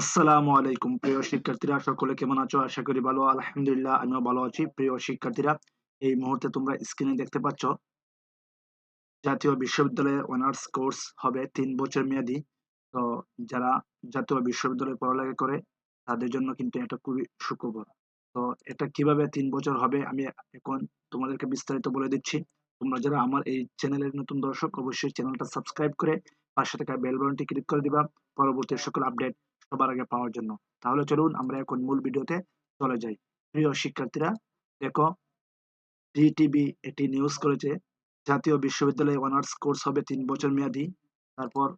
আসসালামু আলাইকুম, প্রিয় শিক্ষার্থীরা। সকলে কেমন আছো? আশা করি ভালো। আলহামদুলিল্লাহ, আমিও ভালো আছি। প্রিয় শিক্ষার্থীরা, এই মুহূর্তে তোমরা স্ক্রিনে দেখতে পাচ্ছ, জাতীয় বিশ্ববিদ্যালয়ে অনার্স কোর্স হবে তিন বছর মেয়াদি। তো যারা জাতীয় বিশ্ববিদ্যালয়ে পড়ালেখা করে, তাদের জন্য কিন্তু এটা খুবই সুখবর। তো এটা কীভাবে তিন বছর হবে, আমি এখন তোমাদেরকে বিস্তারিত বলে দিচ্ছি। তোমরা যারা আমার এই চ্যানেলের নতুন দর্শক, অবশ্যই চ্যানেলটা সাবস্ক্রাইব করে পাশে থাকা বেল বাটনটি ক্লিক করে দিবা। পরবর্তী সকল আপডেট সবার আগে পাওয়ার জন্য। তাহলে চলুন আমরা এখন মূল ভিডিওতে চলে যাই। প্রিয় শিক্ষার্থীরা, দেখো ডিটিভি এটি নিউজ করেছে, জাতীয় বিশ্ববিদ্যালয়ে অনার্স কোর্স হবে তিন বছর মেয়াদি। তারপর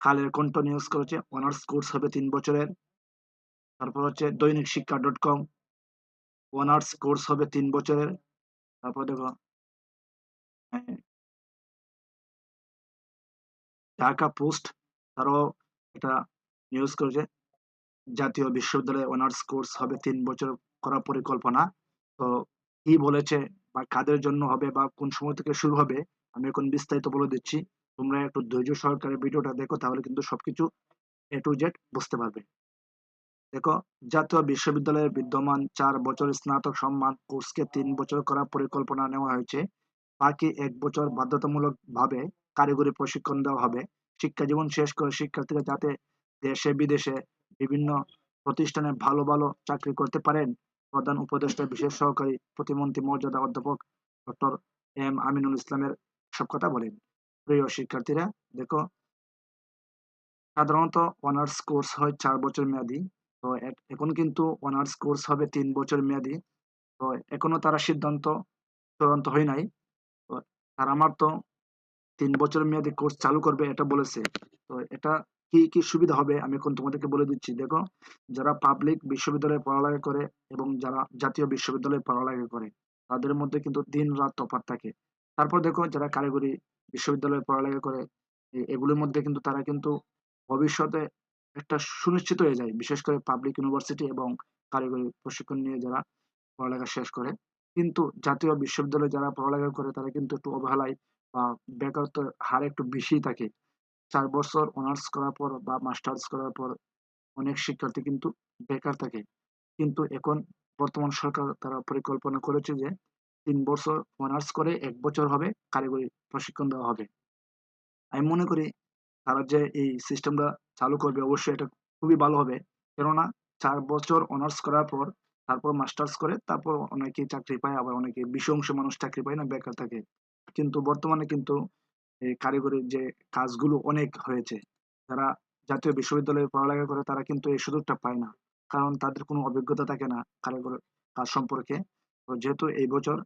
কালের কণ্ঠ নিউজ করেছে অনার্স কোর্স হবে তিন বছরের। তারপর হচ্ছে দৈনিক শিক্ষা ডট কম অনার্স কোর্স হবে তিন বছরের। তারপর দেখো ঢাকা পোস্ট, তারাও এটা নিউজ করেছে। জাতীয় বিশ্ববিদ্যালয়ে অনার্স কোর্স হবে তিন বছর করার পরিকল্পনা। তো কি বলেছে বা কাদের জন্য হবে বা কোন সময় থেকে শুরু হবে, আমি এখন বিস্তারিত বলে দিচ্ছি। তোমরা একটু ধৈর্য সহকারে ভিডিওটা দেখো, তাহলে কিন্তু সবকিছু এ টু জেড বুঝতে পারবে। দেখো, জাতীয় বিশ্ববিদ্যালয়ের বিদ্যমান চার বছর স্নাতক সম্মান কোর্সকে তিন বছর করার পরিকল্পনা নেওয়া হয়েছে। বাকি এক বছর বাধ্যতামূলক ভাবে কারিগরি প্রশিক্ষণ দেওয়া হবে। শিক্ষা জীবন শেষ করে শিক্ষার্থীরা যাতে দেশে, বিদেশে বিভিন্ন প্রতিষ্ঠানে ভালো ভালো চাকরি করতে পারেন। প্রধান উপদেষ্টা, বিশেষ সহকারী প্রতিমন্ত্রী, মর্যাদা অধ্যাপক ডক্টর এম আমিনুল ইসলামের সব কথা বলেন। প্রিয় শিক্ষার্থীরা, দেখো, সাধারণত অনার্স কোর্স হয় চার বছর মেয়াদি। তো এখন কিন্তু অনার্স কোর্স হবে তিন বছর মেয়াদি। তো এখনও তারা সিদ্ধান্ত চূড়ান্ত হয় নাই। তো তারা আমার তো তিন বছর মেয়াদি কোর্স চালু করবে, এটা বলেছে। তো এটা কি কি সুবিধা হবে? আমি এখন তোমাদেরকে বলে দিচ্ছি। দেখো, যারা পাবলিক বিশ্ববিদ্যালয়ে পড়ালেখা করে এবং যারা জাতীয় বিশ্ববিদ্যালয়ে পড়ালেখা করে, তাদের মধ্যে কিন্তু দিন রাত তফাৎ থাকে। তারপর দেখো, যারা কারিগরি বিশ্ববিদ্যালয়ে পড়ালেখা করে এগুলোর মধ্যে কিন্তু তারা কিন্তু ভবিষ্যতে একটা সুনিশ্চিত হয়ে যায়। বিশেষ করে পাবলিক ইউনিভার্সিটি এবং কারিগরি প্রশিক্ষণ নিয়ে যারা পড়ালেখা শেষ করে। কিন্তু জাতীয় বিশ্ববিদ্যালয়ে যারা পড়ালেখা করে, তারা কিন্তু একটু অবহেলায় বা বেকারত্বের হার একটু বেশি থাকে। চার বছর অনার্স করার পর বা মাস্টার্স করার পর অনেক শিক্ষার্থী কিন্তু বেকার থাকে। কিন্তু এখন বর্তমান সরকার তারা পরিকল্পনা করেছে যে তিন বছর অনার্স করে এক বছর হবে কারিগরি প্রশিক্ষণ দেওয়া হবে। আমি মনে করি তারা যে এই সিস্টেমটা চালু করবে অবশ্যই এটা খুবই ভালো হবে। কেননা চার বছর অনার্স করার পর, তারপর মাস্টার্স করে তারপর অনেকে চাকরি পায়, আবার অনেকে বিশ অংশ মানুষ চাকরি পায় না, বেকার থাকে। কিন্তু বর্তমানে কিন্তু কারিগরি যে কাজগুলো অনেক হয়েছে, যারা জাতীয় বিশ্ববিদ্যালয়ে পড়ালেখা করে তারা কিন্তু এই সুযোগটা পায় না। কারণ তাদের কোনো অভিজ্ঞতা থাকে না কারিগরি কাজ সম্পর্কে। তো যেহেতু এই বছর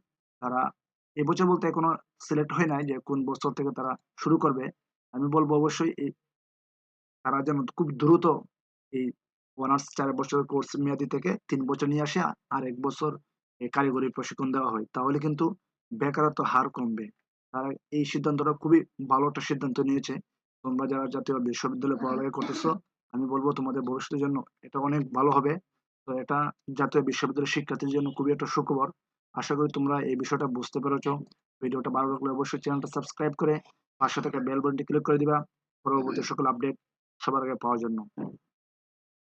তারা, এই বছর বলতে এখনও সিলেক্ট হয় নাই যে কোন বছর থেকে তারা শুরু করবে। আমি বলব অবশ্যই এই তারা যেন খুব দ্রুত এই অনার্স চার বছর কোর্স মেয়াদি থেকে তিন বছর নিয়ে আসে আর এক বছর কারিগরি প্রশিক্ষণ দেওয়া হয়। তাহলে কিন্তু বেকারত্ব হার কমবে। তারা এই সিদ্ধান্তটা খুবই ভালো একটা সিদ্ধান্ত নিয়েছে। তোমরা যারা জাতীয় বিশ্ববিদ্যালয়ে পড়ালেখা করতেছো, আমি বলব তোমাদের ভবিষ্যতের জন্য এটা অনেক ভালো হবে। তো এটা জাতীয় বিশ্ববিদ্যালয়ের শিক্ষার্থীর জন্য খুবই একটা সুখবর। আশা করি তোমরা এই বিষয়টা বুঝতে পেরেছ। ভিডিওটা ভালো লাগলে অবশ্যই চ্যানেলটা সাবস্ক্রাইব করে পাশে থাকা বেল বাটনটি ক্লিক করে দিবা। পরবর্তী সকল আপডেট সবার আগে পাওয়ার জন্য।